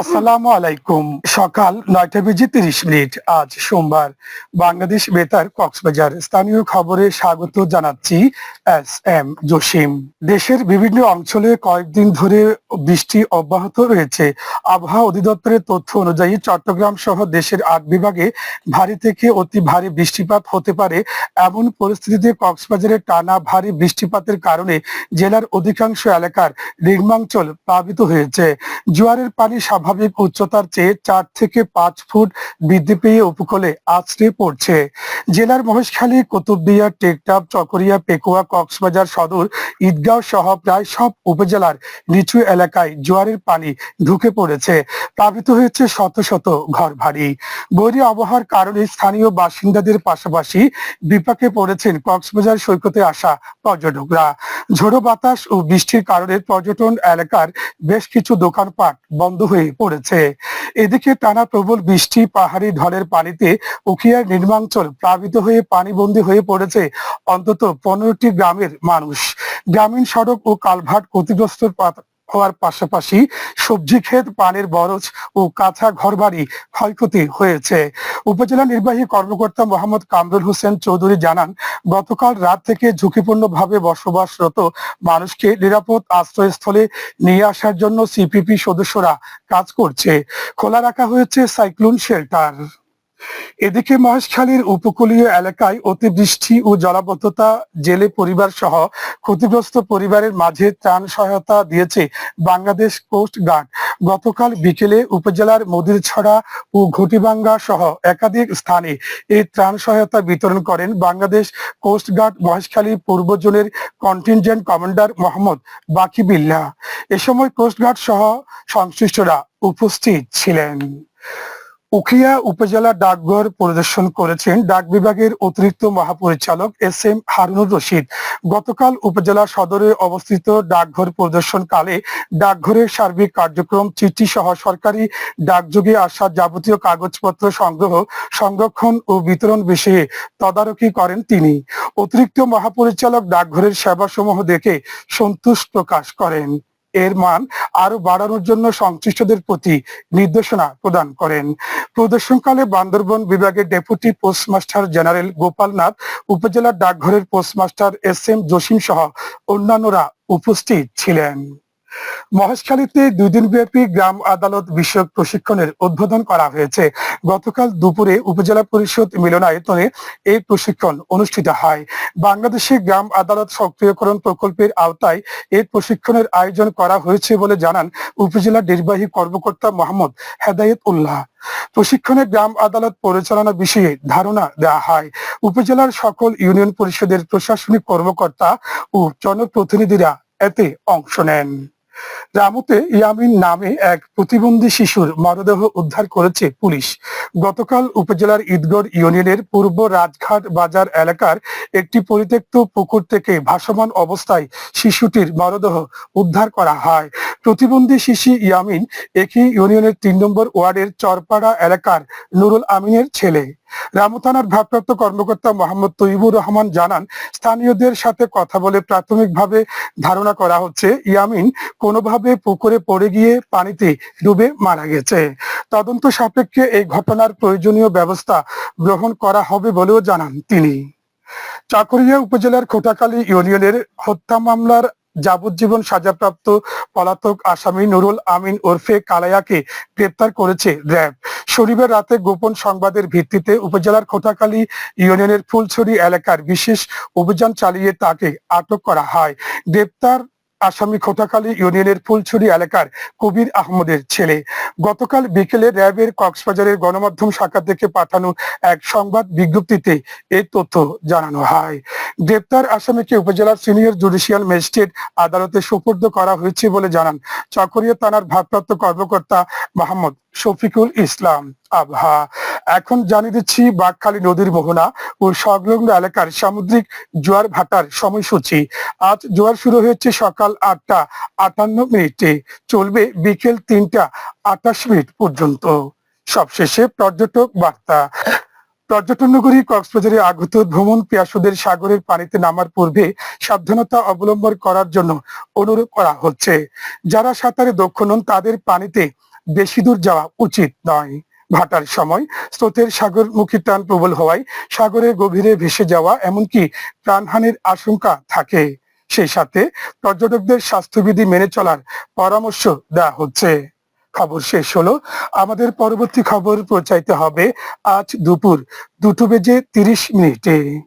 আসসালামু আলাইকুম। সকাল নয়টা বেজে তিরিশ মিনিট। আজ সোমবার। বাংলাদেশ বেতার কক্সবাজার। স্থানীয় খবরে স্বাগত জানাচ্ছি এস এম জসিম। দেশের বিভিন্ন অঞ্চলে কয়েকদিন ধরে বৃষ্টি অব্যাহত রয়েছে। আবহাওয়া অধিদপ্তরের তথ্য অনুযায়ী চট্টগ্রাম সহ দেশের আট বিভাগে ভারী থেকে অতি ভারী বৃষ্টিপাত হতে পারে। এমন পরিস্থিতিতে কক্সবাজারে টানা ভারী বৃষ্টিপাতের কারণে জেলার অধিকাংশ এলাকার নির্মাঞ্চল প্লাবিত হয়েছে। জোয়ারের পানি স্বাভাবিক উচ্চতার চেয়ে চার থেকে পাঁচ ফুট বৃদ্ধি পেয়ে উপকূলে আছড়ে পড়ছে। জেলার মহেশখালী, কুতুবদিয়া, টেকটাপ, চকরিয়া, পেকুয়া, কক্সবাজার সদর, ঈদগাঁও সহ প্রায় সব উপজেলার নিচু এলাকায় জোয়ারের পানি ঢুকে পড়েছে। প্লাবিত হয়েছে শত শত ঘর ভারী বৈরী আবহাওয়ার কারণে স্থানীয় বাসিন্দাদের পাশাপাশি বিপাকে পড়েছেন কক্সবাজার সৈকতে আসা পর্যটকরা। ঝোড়ো বাতাস ও বৃষ্টির কারণে পর্যটন এলাকার বেশ কিছু দোকানপাট বন্ধ হয়ে পড়েছে। এদিকে টানা প্রবল বৃষ্টি পাহাড়ি ঢলের পানিতে উখিয়ার নির্মাঞ্চল প্লাবিত হয়ে পানিবন্দী হয়ে পড়েছে অন্তত পনেরোটি গ্রামের মানুষ। গ্রামীণ সড়ক ও কালভার্ট ক্ষতিগ্রস্ত হওয়ার পাশাপাশি সবজি ক্ষেত, পানির বরজ ও কাঁচা ঘরবাড়ি ক্ষয়ক্ষতি হয়েছে। উপজেলা নির্বাহী কর্মকর্তা মোহাম্মদ কামরুল হোসেন চৌধুরী জানান, গতকাল রাত থেকে ঝুঁকিপূর্ণভাবে বসবাসরত মানুষকে নিরাপদ আশ্রয়স্থলে নিয়ে আসার জন্য সিপিপি সদস্যরা কাজ করছে। খোলা রাখা হয়েছে সাইক্লোন শেল্টার। এদিকে মহেশখালীর উপকূলীয় এলাকায় অতিবৃষ্টি ও জলাবদ্ধতা, জেলে পরিবার সহ ক্ষতিগ্রস্ত পরিবারের মাঝে ত্রাণ সহায়তা দিয়েছে বাংলাদেশ কোস্ট গার্ড। গতকাল বিকেলে উপজেলার মদিরছড়া ও ঘটিবাঙ্গা সহ একাধিক স্থানে এই ত্রাণ সহায়তা বিতরণ করেন বাংলাদেশ কোস্ট গার্ড মহেশখালী পূর্ব জোনের কন্টিনজেন্ট কমান্ডার মোহাম্মদ বাকিবিল্লাহ। এ সময় কোস্ট গার্ড সহ সংশ্লিষ্টরা উপস্থিত ছিলেন। উখিয়া উপজেলা ডাকঘর পরিদর্শন করেছেন ডাক বিভাগের অতিরিক্ত মহাপরিচালক এস এম হারুনুর রশিদ। গতকাল উপজেলা সদরে অবস্থিত ডাকঘর পরিদর্শনকালে ডাকঘরের সার্বিক কার্যক্রম চিঠি সহ সরকারি ডাকযোগে আসা যাবতীয় কাগজপত্র সংগ্রহ, সংরক্ষণ ও বিতরণ বিষয়ে তদারকি করেন তিনি। অতিরিক্ত মহাপরিচালক ডাকঘরের সেবাসমূহ দেখে সন্তোষ প্রকাশ করেন। এর মান আরও বাড়ানোর জন্য সংশ্লিষ্টদের প্রতি নির্দেশনা প্রদান করেন। প্রদর্শনকালে বান্দরবন বিভাগের ডেপুটি পোস্টমাস্টার জেনারেল গোপালনাথ উপজেলার ডাকঘরের পোস্টমাস্টার এস এম জসিম সহ অন্যান্যরা উপস্থিত ছিলেন। মহেশখালীতে দুই দিনব্যাপী গ্রাম আদালত বিষয়ক প্রশিক্ষণের উদ্বোধন করা হয়েছে। গতকাল দুপুরে উপজেলা পরিষদ মিলনায়তনে এই প্রশিক্ষণ অনুষ্ঠিত হয়। বাংলাদেশে গ্রাম আদালত সক্রিয়করণ প্রকল্পের আওতায় এই প্রশিক্ষণের আয়োজন করা হয়েছে বলে জানান উপজেলা নির্বাহী কর্মকর্তা মোহাম্মদ হেদায়েত উল্লাহ প্রশিক্ষণে গ্রাম আদালত পরিচালনা বিষয়ে ধারণা দেওয়া হয়। উপজেলার সকল ইউনিয়ন পরিষদের প্রশাসনিক কর্মকর্তা ও জনপ্রতিনিধিরা এতে অংশ নেন। রামুতে ইয়ামিন নামে এক প্রতিবন্ধী শিশুর মরদেহ উদ্ধার করেছে পুলিশ। গতকাল উপজেলার ঈদগড় ইউনিয়নের পূর্ব রাজঘাট বাজার এলাকার একটি পরিত্যক্ত পুকুর থেকে ভাসমান অবস্থায় শিশুটির মরদেহ উদ্ধার করা হয়। প্রতিবন্ধী শিশু ইয়ামিন একই ইউনিয়নের তিন নম্বর ওয়ার্ডের চরপাড়া এলাকার নুরুল আমিনের ছেলে। রামু থানার ভারপ্রাপ্ত কর্মকর্তা মোহাম্মদ তৈবুর রহমান জানান, স্থানীয়দের সাথে কথা বলে প্রাথমিকভাবে ধারণা করা হচ্ছে, ইয়ামিন কোনোভাবে পুকুরে পড়ে গিয়ে পানিতে ডুবে মারা গেছে। তদন্ত সাপেক্ষে এই ঘটনার প্রয়োজনীয় ব্যবস্থা গ্রহণ করা হবে বলেও জানান তিনি। চাকরিয়া উপজেলার খোটাকালী ইউনিয়নের হত্যা মামলার যাবজ্জীবন সাজাপ্রাপ্ত পলাতক আসামি নুরুল আমিন ওরফে কালায়াকে গ্রেপ্তার করেছে র্যাব। শনিবার রাতে গোপন সংবাদের ভিত্তিতে উপজেলার খোটাকালী ইউনিয়নের ফুলছড়ি এলাকার বিশেষ অভিযান চালিয়ে তাকে আটক করা হয়। গ্রেপ্তার আসামি খোটাকালী ইউনিয়নের ফুলছড়ি এলাকার কবির আহমদের ছেলে। গতকাল বিকেলে র্যাবের কক্সবাজারের গণমাধ্যম শাখা থেকে পাঠানো এক সংবাদ বিজ্ঞপ্তিতে এই তথ্য জানানো হয়। গ্রেপ্তার আসামিকে উপজেলার সিনিয়র জুডিশিয়াল ম্যাজিস্ট্রেট আদালতে সোপর্দ করা হয়েছে বলে জানান। চকরিয়া থানার ভারপ্রাপ্ত কর্মকর্তা মোহাম্মদ শফিকুল ইসলাম, আবহা। এখন জানিয়ে দিচ্ছি বাঘখালী নদীর মোহনা ও সংলগ্ন এলাকার সামুদ্রিক জোয়ার ভাটার সময়সূচি। আজ জোয়ার শুরু হয়েছে সকাল আটটা আটান্ন মিনিটে, চলবে বিকেল তিনটা আটাশ মিনিট পর্যন্ত। সবশেষে পর্যটক বার্তা। পর্যটন নগরী কক্সবাজারে আগত ভ্রমণ পিয়াসুদের সাগরের পানিতে নামার পূর্বে সাবধানতা অবলম্বন করার জন্য অনুরোধ করা হচ্ছে। যারা সাঁতারে দক্ষ নন, তাদের পানিতে বেশি দূর যাওয়া উচিত নয়। ভাটার সময় স্রোতের সাগরমুখী টান প্রবল হওয়ায় সাগরে গভীরে ভেসে যাওয়া এমনকি প্রাণহানির আশঙ্কা থাকে। সেই সাথে পর্যটকদের স্বাস্থ্যবিধি মেনে চলার পরামর্শ দেওয়া হচ্ছে। খবর শেষ হলো। আমাদের পরবর্তী খবর প্রচারিত হবে আজ দুপুর দুটো বেজে তিরিশ মিনিটে।